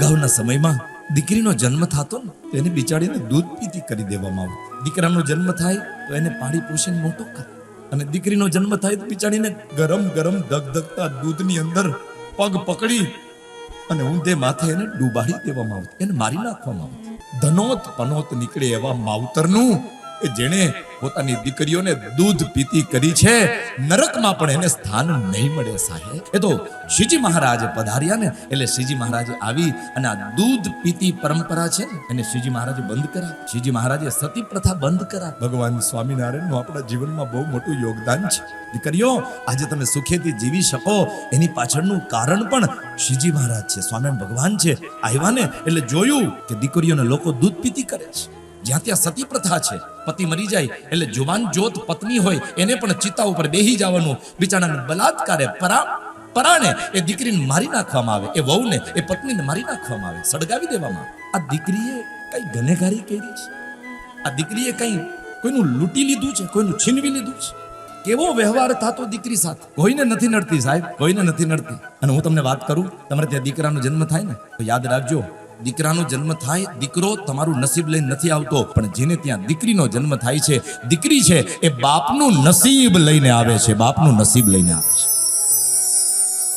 અગાઉના સમયમાં દીકરીનો જન્મ થતો ને, તો એને બિચારીને દૂધ પીતી કરી દેવામાં આવતી. દીકરાનો જન્મ થાય તો એને પાણી પોષણ મોટો કરે. અને દીકરીનો જન્મ થાય તો બિચારીને ગરમ ગરમ ધગધગતા દૂધની અંદર પગ પકડી અને ઊંધે માથે એને ડૂબાડી દેવામાં આવતી. એને મારી નાખવામાં આવતી. ધનોત પનોત નીકળે એવા માવતરનું કે જેણે પોતાની દીકરીઓને દૂધ પીતી કરી છે, નરકમાં પણ એને સ્થાન નહીં મળે સાહેબ. એ તો શ્રીજી મહારાજ પધાર્યા ને, એટલે શ્રીજી મહારાજ આવી અને આ દૂધ પીતી પરંપરા છે એને શ્રીજી મહારાજે બંધ કરા શ્રીજી મહારાજે સતી પ્રથા બંધ કરા. ભગવાન સ્વામિનારાયણનું આપણા જીવનમાં બહુ મોટું યોગદાન છે. દીકરીઓ, આજે તમે સુખેથી જીવી શકો. એની પાછળનું કારણ પણ શ્રીજી મહારાજ છે, સ્વામિનારાયણ ભગવાન છે. આવ્યા ને, એટલે જોયું કે દીકરીઓને લોકો દૂધ પીતી કરે છે. જ્યાં ત્યાં સતી પ્રથા છે. પતિ મરી જાય એટલે જુવાન જોત પત્ની હોય એને પણ ચિતા ઉપર બેહી જવાનું. બિચારાને બલાત્કારે પરા પરાણે એ દીકરીને મારી નાખવામાં આવે. એ વહુને, એ પત્નીને મારી નાખવામાં આવે. સળગાવી દેવામાં આ દીકરીએ કઈ ગનેગારી કરી છે? આ દીકરીએ કઈ કોઈનું લૂંટી લીધું છે? કોઈનું છીનવી લીધું છે? કેવો વ્યવહાર થતો દીકરી સાથે? કોઈને નથી નડતી સાહેબ, કોઈને નથી નડતી. અને હું તમને વાત કરું, તમારે ત્યાં દીકરાનો જન્મ થાય ને, તો યાદ રાખજો દીકરાનો જન્મ થાય, દીકરો તમારું નસીબ લઈને નથી આવતો, પણ જેને ત્યાં દીકરીનો જન્મ થાય છે, દીકરી છે, એ બાપનું નસીબ લઈને આવે છે, બાપનું નસીબ લઈને આવે છે.